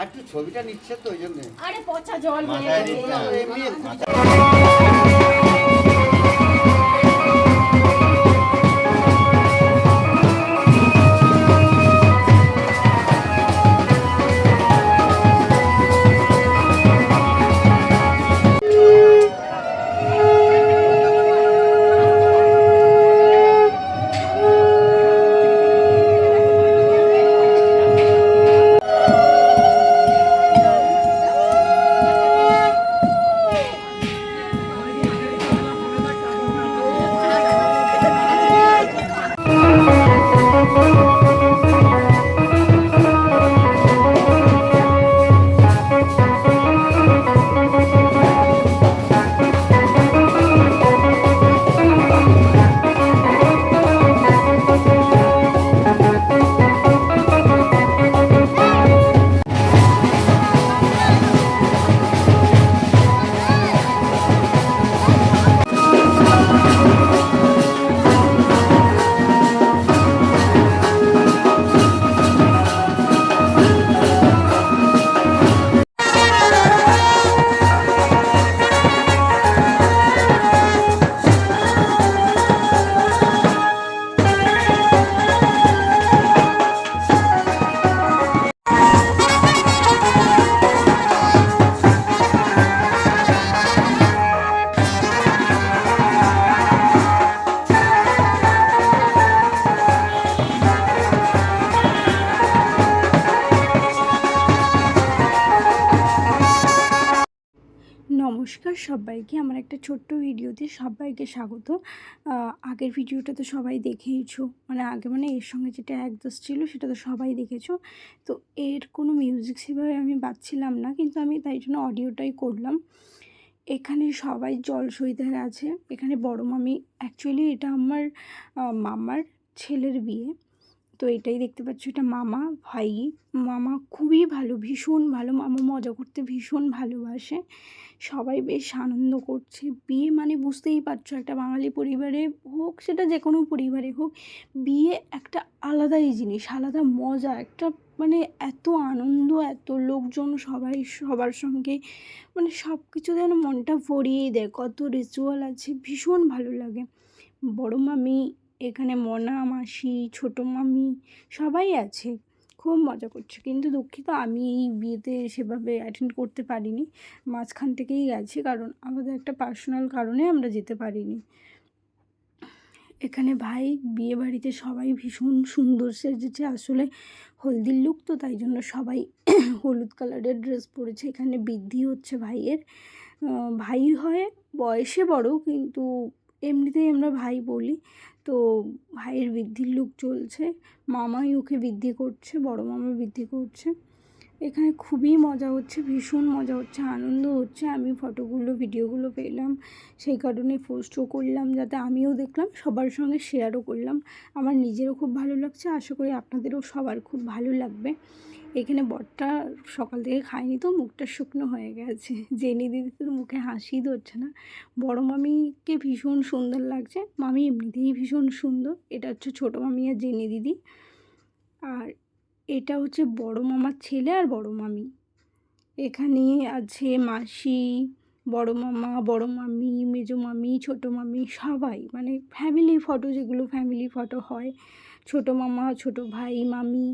আর ছবিটা নিচ্ছে তো ওই জন্য। আরে পচা জল নমস্কার সবাইকে। আমার একটা ছোট্ট ভিডিওতে সবাইকে স্বাগত। আগের ভিডিওটা তো সবাই দেখেইছো। মানে আগে মানে এর সঙ্গে যেটা একদোষ ছিল সেটা তো সবাই দেখেছ। তো এর কোনো মিউজিক সেভাবে আমি পাচ্ছিলাম না, কিন্তু আমি তাই জন্য অডিওটাই করলাম। এখানে সবাই জল সইতে আছে। এখানে বড় মামি অ্যাকচুয়ালি এটা আমার মামার ছেলের বিয়ে। তো এটাই দেখতে পাচ্ছ, এটা মামা ভাই। মামা খুবই ভালো, ভীষণ ভালো। মামা মজা করতে ভীষণ ভালোবাসে। সবাই বেশ আনন্দ করছে। বিয়ে মানে বুঝতেই পারছ, একটা বাঙালি পরিবারে হোক, সেটা যে কোনো পরিবারে হোক, বিয়ে একটা আলাদাই জিনিস, আলাদা মজা, একটা মানে এত আনন্দ, এত লোকজন সবাই, সবার সঙ্গে। মানে সব কিছু যেন মনটা ভরিয়ে দেয়। কত রিচুয়াল আছে, ভীষণ ভালো লাগে। বড় মামি এখানে মনা, মাসি, ছোটো মামি সবাই আছে। খুব মজা করছে। কিন্তু দুঃখিত, আমি এই বিয়েতে সেভাবে অ্যাটেন্ড করতে পারিনি। মাঝখান থেকেই গেছি কারণ আমাদের একটা পার্সোনাল কারণে আমরা যেতে পারিনি। এখানে ভাই, বিয়ে বাড়িতে সবাই ভীষণ সুন্দর সেজেছে। আসলে হলদির লুক তো, তাই জন্য সবাই হলুদ কালারের ড্রেস পরেছে। এখানে বৃদ্ধি হচ্ছে ভাইয়ের। ভাই হয় বয়সে বড়, কিন্তু এমনিতেই আমরা ভাই বলি। তো ভাইয়ের বৃদ্ধির লোক চলছে। মামাই ওকে বৃদ্ধি করছে, বড় মামা বৃদ্ধি করছে। এখানে খুবই মজা হচ্ছে, ভীষণ মজা হচ্ছে, আনন্দ হচ্ছে। আমি ফটোগুলো, ভিডিওগুলো পেলাম, সেই কারণে পোস্টও করলাম যাতে আমিও দেখলাম, সবার সঙ্গে শেয়ারও করলাম। আমার নিজেরও খুব ভালো লাগছে, আশা করি আপনাদেরও সবার খুব ভালো লাগবে। এখানে বরটা সকাল থেকে খায়নি তো, মুখটা শুকনো হয়ে গেছে। জেনে দিদি তোর মুখে হাসি ধরছে না। বড় মামিকে ভীষণ সুন্দর লাগছে, মামি এমনিতেই ভীষণ সুন্দর। এটা হচ্ছে ছোটো মামি আর জেনে দিদি। আর এটা হচ্ছে বড় মামার ছেলে আর বড় মামি। এখানে আছে মাসি, বড় মামা, বড় মামি, মেজো মামি, ছোটো মামি, সবাই। মানে ফ্যামিলি ফটো যেগুলো ফ্যামিলি ফটো হয়, ছোটো মামা, ছোটো ভাই, মামি।